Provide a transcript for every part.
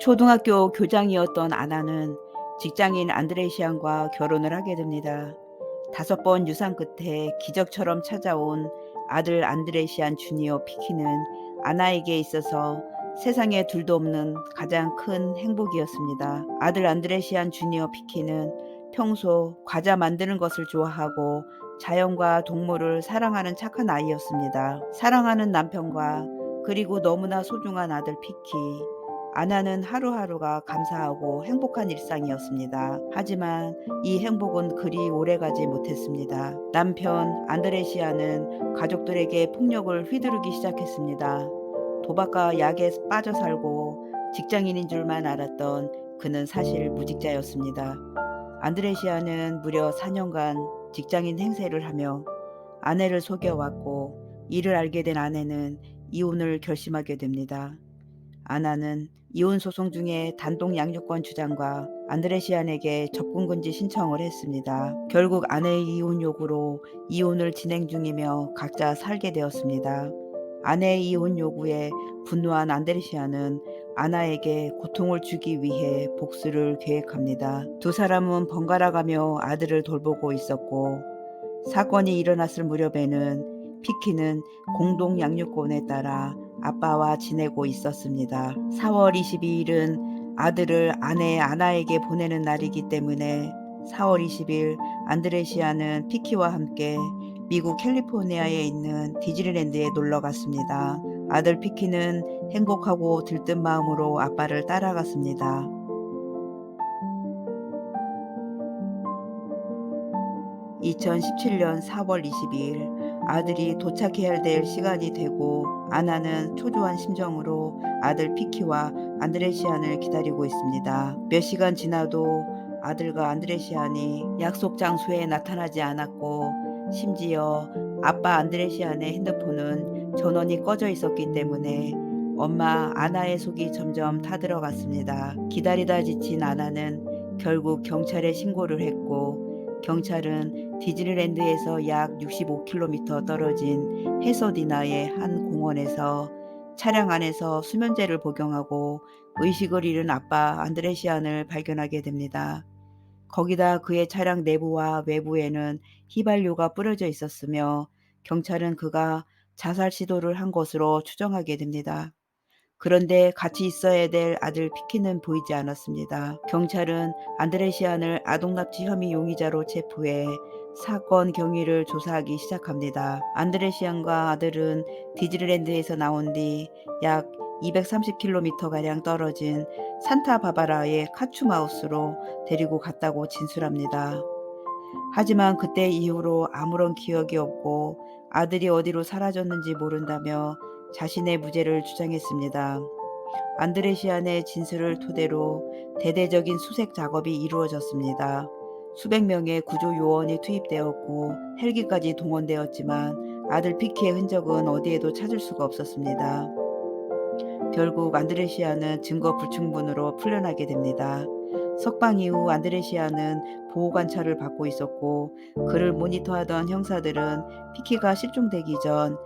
초등학교 교장이었던 아나는 직장인 안드레시안과 결혼을 하게 됩니다. 다섯 번 유산 끝에 기적처럼 찾아온 아들 안드레시안 주니어 피키는 아나에게 있어서 세상에 둘도 없는 가장 큰 행복이었습니다. 아들 안드레시안 주니어 피키는 평소 과자 만드는 것을 좋아하고 자연과 동물을 사랑하는 착한 아이였습니다. 사랑하는 남편과 그리고 너무나 소중한 아들 피키. 아나는 하루하루가 감사하고 행복한 일상이었습니다. 하지만 이 행복은 그리 오래가지 못했습니다. 남편 안드레시아는 가족들에게 폭력을 휘두르기 시작했습니다. 도박과 약에 빠져 살고 직장인인 줄만 알았던 그는 사실 무직자였습니다. 안드레시아는 무려 4년간 직장인 행세를 하며 아내를 속여왔고 이를 알게 된 아내는 이혼을 결심하게 됩니다. 아나는 이혼 소송 중에 단독 양육권 주장과 안드레시안에게 접근 금지 신청을 했습니다. 결국 아내의 이혼 요구로 이혼을 진행 중이며 각자 살게 되었습니다. 아내의 이혼 요구에 분노한 안드레시안은 아나에게 고통을 주기 위해 복수를 계획합니다. 두 사람은 번갈아가며 아들을 돌보고 있었고 사건이 일어났을 무렵에는 피키는 공동 양육권에 따라 아빠와 지내고 있었습니다. 4월 22일은 아들을 아내 아나에게 보내는 날이기 때문에 4월 20일 안드레시아는 피키와 함께 미국 캘리포니아에 있는 디즈니랜드에 놀러 갔습니다. 아들 피키는 행복하고 들뜬 마음으로 아빠를 따라갔습니다. 2017년 4월 22일 아들이 도착해야 될 시간이 되고 아나는 초조한 심정으로 아들 피키와 안드레시안을 기다리고 있습니다. 몇 시간 지나도 아들과 안드레시안이 약속 장소에 나타나지 않았고 심지어 아빠 안드레시안의 핸드폰은 전원이 꺼져 있었기 때문에 엄마 아나의 속이 점점 타들어갔습니다. 기다리다 지친 아나는 결국 경찰에 신고를 했고 경찰은 디즈니랜드에서 약 65km 떨어진 해서디나의 한 공원에서 차량 안에서 수면제를 복용하고 의식을 잃은 아빠 안드레시안을 발견하게 됩니다. 거기다 그의 차량 내부와 외부에는 휘발유가 뿌려져 있었으며 경찰은 그가 자살 시도를 한 것으로 추정하게 됩니다. 그런데 같이 있어야 될 아들 피키는 보이지 않았습니다. 경찰은 안드레시안을 아동납치 혐의 용의자로 체포해 사건 경위를 조사하기 시작합니다. 안드레시안과 아들은 디즈니랜드에서 나온 뒤 약 230km가량 떨어진 산타바바라의 카추마우스로 데리고 갔다고 진술합니다. 하지만 그때 이후로 아무런 기억이 없고 아들이 어디로 사라졌는지 모른다며 자신의 무죄를 주장했습니다. 안드레시안의 진술을 토대로 대대적인 수색 작업이 이루어졌습니다. 수백 명의 구조 요원이 투입되었고 헬기까지 동원되었지만 아들 피키의 흔적은 어디에도 찾을 수가 없었습니다. 결국 안드레시아는 증거 불충분으로 풀려나게 됩니다. 석방 이후 안드레시아는 보호 관찰을 받고 있었고 그를 모니터하던 형사들은 피키가 실종되기 전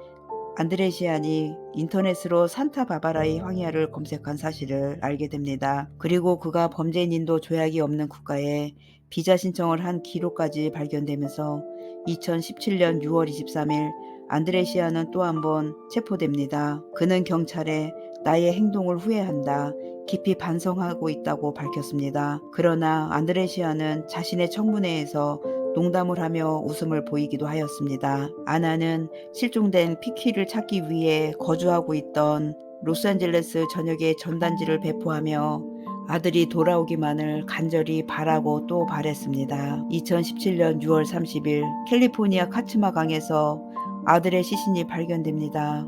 안드레시안이 인터넷으로 산타 바바라의 황야를 검색한 사실을 알게 됩니다. 그리고 그가 범죄인도 조약이 없는 국가에 비자 신청을 한 기록까지 발견되면서 2017년 6월 23일 안드레시아는 또 한 번 체포됩니다. 그는 경찰에 나의 행동을 후회한다. 깊이 반성하고 있다고 밝혔습니다. 그러나 안드레시아는 자신의 청문회에서 농담을 하며 웃음을 보이기도 하였습니다. 아나는 실종된 피키를 찾기 위해 거주하고 있던 로스앤젤레스 전역에 전단지를 배포하며 아들이 돌아오기만을 간절히 바라고 또 바랬습니다. 2017년 6월 30일 캘리포니아 카츠마 강에서 아들의 시신이 발견됩니다.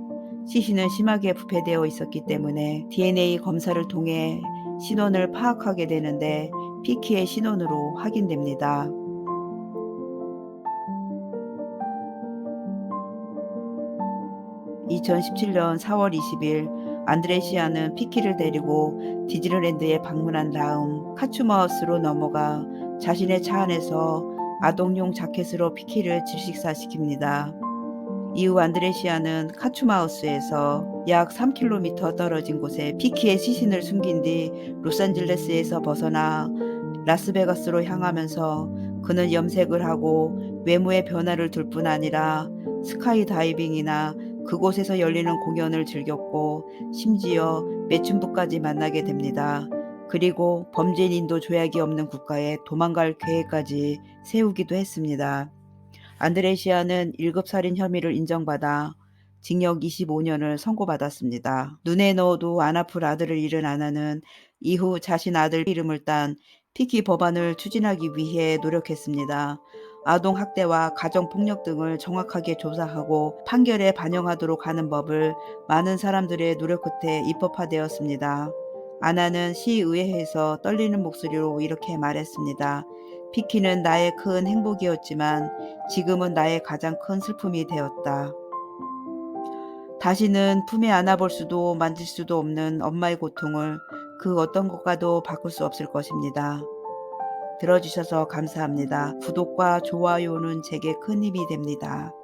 시신은 심하게 부패되어 있었기 때문에 DNA 검사를 통해 신원을 파악하게 되는데 피키의 신원으로 확인됩니다. 2017년 4월 20일 안드레시아는 피키를 데리고 디즈니랜드에 방문한 다음 카츠마우스로 넘어가 자신의 차 안에서 아동용 자켓으로 피키를 질식사시킵니다. 이후 안드레시아는 카추마우스에서 약 3km 떨어진 곳에 피키의 시신을 숨긴 뒤 로산젤레스에서 벗어나 라스베가스로 향하면서 그는 염색을 하고 외모의 변화를 둘 뿐 아니라 스카이 다이빙이나 그곳에서 열리는 공연을 즐겼고 심지어 매춘부까지 만나게 됩니다. 그리고 범죄인도 조약이 없는 국가에 도망갈 계획까지 세우기도 했습니다. 안드레시아는 1급 살인 혐의를 인정받아 징역 25년을 선고받았습니다. 눈에 넣어도 안 아플 아들을 잃은 아나는 이후 자신 아들 이름을 딴 피키 법안을 추진하기 위해 노력했습니다. 아동 학대와 가정 폭력 등을 정확하게 조사하고 판결에 반영하도록 하는 법을 많은 사람들의 노력 끝에 입법화되었습니다. 아나는 시의회에서 떨리는 목소리로 이렇게 말했습니다. 피키는 나의 큰 행복이었지만 지금은 나의 가장 큰 슬픔이 되었다. 다시는 품에 안아볼 수도 만질 수도 없는 엄마의 고통을 그 어떤 것과도 바꿀 수 없을 것입니다. 들어주셔서 감사합니다. 구독과 좋아요는 제게 큰 힘이 됩니다.